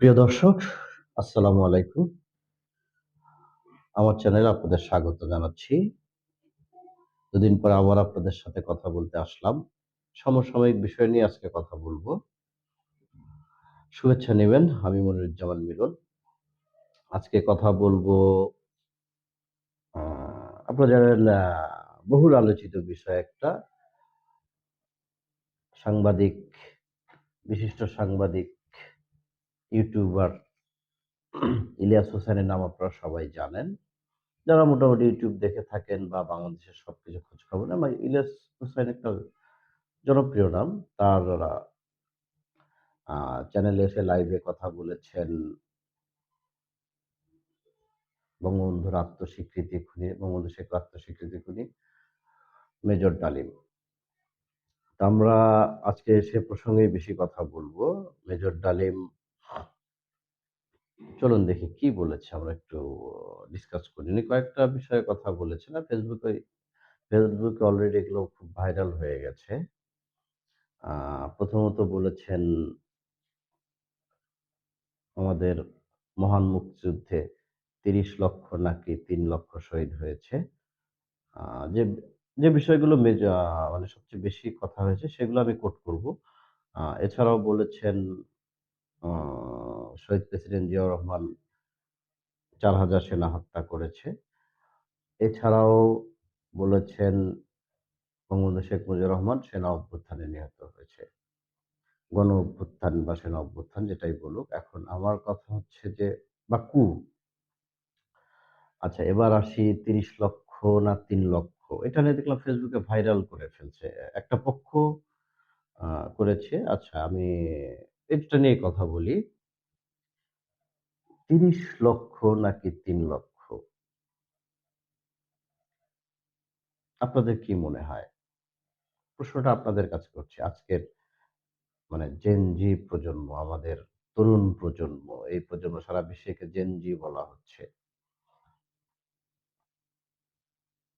প্রিয় দর্শক, আসসালামু আলাইকুম। আমার চ্যানেলে আপনাদের স্বাগত জানাচ্ছি। দুদিন পর আবার আপনাদের সাথে কথা বলতে আসলাম। সমসাময়িক বিষয় নিয়ে আজকে কথা বলব। শুভেচ্ছা নেবেন আমি মনিরুজ্জামান মিলন। আজকে কথা বলব আপনারা জানেন বহুল আলোচিত বিষয় একটা। সাংবাদিক, বিশিষ্ট সাংবাদিক ইউটিউবার ইলিয়াস হোসেনের নাম আপনারা সবাই জানেন। যারা মোটামুটি ইউটিউব দেখে থাকেন বা বাংলাদেশের সবকিছু খোঁজ খবর বা ইলিয়াস হোসেন একটা জনপ্রিয় নাম। তার চ্যানেলে এসে লাইভে কথা বলেছেন। বঙ্গবন্ধুর আত্মস্বীকৃতি খুনি, বঙ্গবন্ধু শেখ আত্মস্বীকৃতি খুনি মেজর ডালিম। আমরা আজকে সে প্রসঙ্গে বেশি কথা বলব। মেজর ডালিম চলুন দেখি কি বলেছে। আমরা একটু ডিসকাস করি। উনি কয়েকটা বিষয়ে কথা বলেছেন। আর ফেসবুকে ফেসবুকে অলরেডি এগুলো খুব ভাইরাল হয়ে গেছে। প্রথমত বলেছেন আমাদের মহান মুক্তিযুদ্ধে তিরিশ লক্ষ নাকি তিন লক্ষ শহীদ হয়েছে। যে যে বিষয়গুলো মেজ- মানে সবচেয়ে বেশি কথা হয়েছে সেগুলো আমি কোট করব। এছাড়াও বলেছেন শহীদ প্রেসিডেন্ট জিয়াউর রহমান চার হাজার সেনা হত্যা করেছে। এছাড়াও বলেছেন বঙ্গবন্ধু শেখ মুজিবুর রহমান, সেনা অভ্যুত্থানে নিহত হয়েছে। গণ অভ্যুত্থান বা সেনা অভ্যুত্থান যেটাই বলুক, এখন আমার কথা হচ্ছে যে, বা কু। আচ্ছা এবার আসি তিরিশ লক্ষ না তিন লক্ষ? এটা নিয়ে দেখলাম ফেসবুকে ভাইরাল করে ফেলছে। একটা পক্ষ করেছে। আচ্ছা আমি এটা নিয়ে কথা বলি। তিরিশ লক্ষ নাকি তিন লক্ষ? আপনাদের কি মনে হয়? প্রশ্নটা আপনাদের কাছে করছি। আজকের মানে জেনজি প্রজন্ম, আমাদের তরুণ প্রজন্ম, এই প্রজন্ম সারা বিশ্বকে জেনজি বলা হচ্ছে।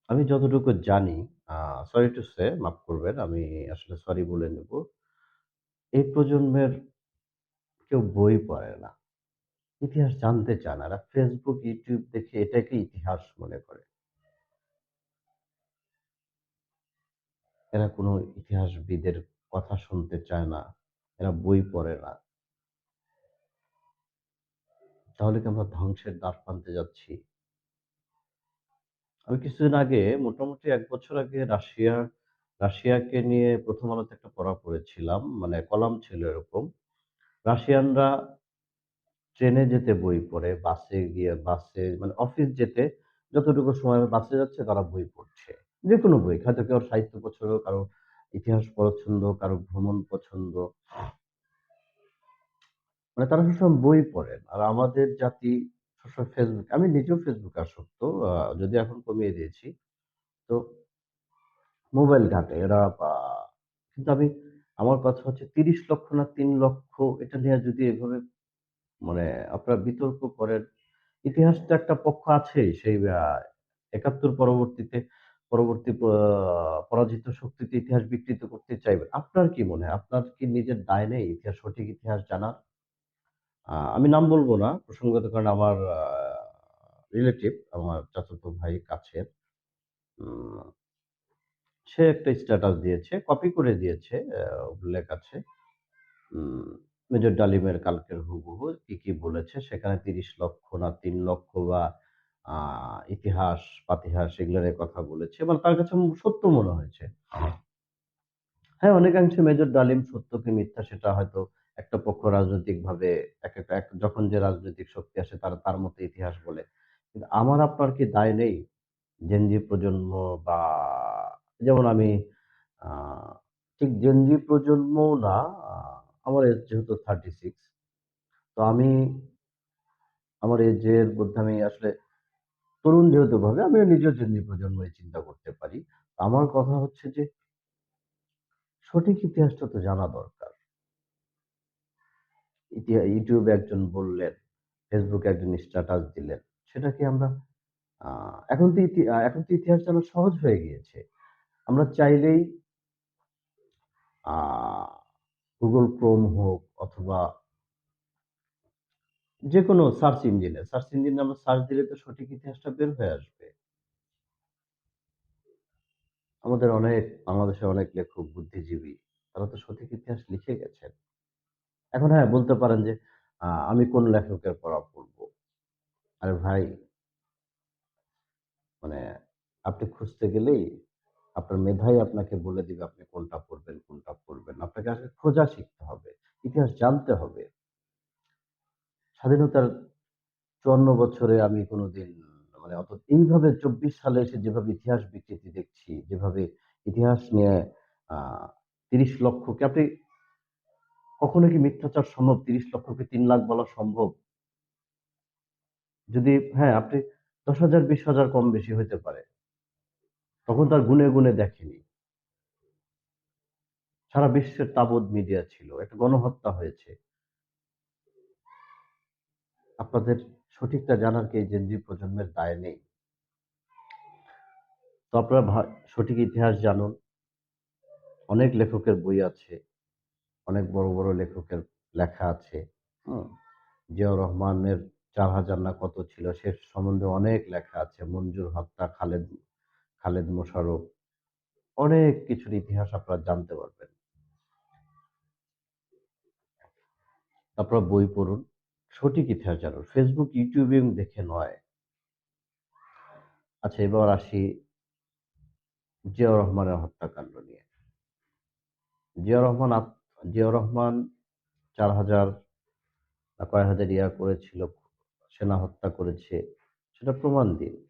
আমি যতটুকু জানি সরি টু সে মাফ করবেন, আমি আসলে সরি বলে নেব। এই প্রজন্মের কেউ বই পড়ে না। ইতিহাস জানতে চায় না এরা ফেসবুক ইউটিউব দেখে এটাকে ইতিহাস মনে করে। এরা কোনো ইতিহাসবিদের কথা শুনতে চায় না, এরা বই পড়ে না। তাহলে কি আমরা ধ্বংসের দ্বার প্রান্তে যাচ্ছি? আমি কিছুদিন আগে, মোটামুটি এক বছর আগে রাশিয়া, রাশিয়াকে নিয়ে প্রথম আলোতে একটা পড়া পড়েছিলাম মানে কলাম ছিল এরকম। রাশিয়ানরা ট্রেনে যেতে বই পড়ে, বাসে গিয়ে, বাসে মানে অফিস যেতে যতটুকু সময় বাসে যাচ্ছে তারা বই পড়ছে। যে কোনো বই, হয়তো কেউ সাহিত্য পছন্দ, কারও ইতিহাস পছন্দ, কারও ভ্রমণ পছন্দ। মানে তারা সবসময় বই পড়েন। আর আমাদের জাতি সবসময় ফেসবুক আমি নিজেও ফেসবুক আসক্ত যদি এখন কমিয়ে দিয়েছি। তো মোবাইল ঘাটে, এরা কিন্তু আমি, আমার কথা হচ্ছে তিরিশ লক্ষ না তিন লক্ষ, এটা নিয়ে যদি এভাবে মানে আপনারা বিতর্ক করেন। ইতিহাসটা একটা পক্ষ আছে সেই একাত্তর পরবর্তীতে, পরবর্তী পরাজিত শক্তিতে ইতিহাস বিকৃত করতে চাইবেন। আপনার কি মনে হয়? আপনার কি নিজের দায় নেই ইতিহাস, সঠিক ইতিহাস জানার? আমি নাম বলব না, প্রসঙ্গত কারণ আমার রিলেটিভ আমার চাচাতো ভাই কাছের সে একটা স্ট্যাটাস দিয়েছে কপি করে দিয়েছে উল্লেখ আছে। মেজর ডালিমের কালকের হুবহু কি কি বলেছে? সেখানে তিরিশ লক্ষ না তিন লক্ষ বা ইতিহাস পাতিহাস এগুলোর কথা বলেছে। এবং তার কাছে সত্য মনে হয়েছে। হ্যাঁ অনেকাংশে মেজর ডালিম সত্য কি মিথ্যা সেটা হয়তো একটা পক্ষ রাজনৈতিক ভাবে এক একটা এক- যখন যে রাজনৈতিক শক্তি আসে তারা তার মতো ইতিহাস বলে। কিন্তু আমার আপনার কি দায় নেই? জেনজি প্রজন্ম বা যেমন আমি ঠিক জেনজি প্রজন্ম না আমার এজ যেহেতু থার্টি সিক্স তো আমি আমার এজের মধ্যে আমি আসলে তরুণ যেহেতু ভাবে আমি নিজের জন্য প্রজন্মই চিন্তা করতে পারি। আমার কথা হচ্ছে যে, সঠিক ইতিহাসটা তো জানা দরকার। ইউটিউবে একজন বললেন ফেসবুকে একজন স্ট্যাটাস দিলেন সেটা কি আমরা এখন তো এখন তো ইতিহাস জানা সহজ হয়ে গিয়েছে। আমরা চাইলেই গুগল ক্রোম হোক অথবা যেকোনো সার্চ ইঞ্জিনে, সার্চ ইঞ্জিনে আমরা সার্চ দিলে তো সঠিক ইতিহাসটা বের হয়ে আসবে। আমাদের অনেক বাংলাদেশের অনেক লেখক, বুদ্ধিজীবী তারা তো সঠিক ইতিহাস লিখে গেছেন। এখন হ্যাঁ, বলতে পারেন যে আমি কোন লেখকের পড়া পড়ব? আরে ভাই মানে আপনি খুঁজতে গেলেই আপনার মেধাই আপনাকে বলে দিবে আপনি কোনটা পড়বেন, কোনটা পড়বেন আপনাকে আগে খোঁজা শিখতে হবে। ইতিহাস জানতে হবে। স্বাধীনতার ৫৪ বছরে আমি কোনোদিন মানে অত এইভাবে ২৪ সালে এসে যেভাবে ইতিহাস বিকৃতি দেখছি, যেভাবে ইতিহাস নিয়ে ৩০ লক্ষকে আপনি কখনো কি মিথ্যাচার সম্ভব? ৩০ লক্ষকে তিন লাখ বলা সম্ভব? যদি হ্যাঁ, আপনি দশ হাজার বিশ হাজার কম বেশি হইতে পারে। তখন তার গুনে গুণে দেখেনি। সারা বিশ্বের তাবৎ মিডিয়া ছিল। একটা গণহত্যা হয়েছে। আপনাদের সঠিকটা জানার কি Z প্রজন্মের দায় নেই? তো আপনারা সঠিক ইতিহাস জানুন। অনেক লেখকের বই আছে। অনেক বড়, বড় লেখকের লেখা আছে। জিয়াউর রহমানের ৪,০০০ না কত ছিল সে সম্বন্ধে অনেক লেখা আছে। মঞ্জুর হত্যা, খালেদ খালেদ মোশারফ অনেক কিছুর ইতিহাস আপনারা জানতে পারবেন। আপনারা বই পড়ুন। সঠিক ইতিহাস জানুন। ফেসবুক YouTube দেখে নয়। আচ্ছা এবার আসি জিয়াউর রহমানের হত্যাকাণ্ড নিয়ে। জিয়াউর রহমান জিয়াউর রহমান চার হাজার কয় হাজার ইয়া করেছিল, সেনা হত্যা করেছে। সেটা প্রমাণ দিন।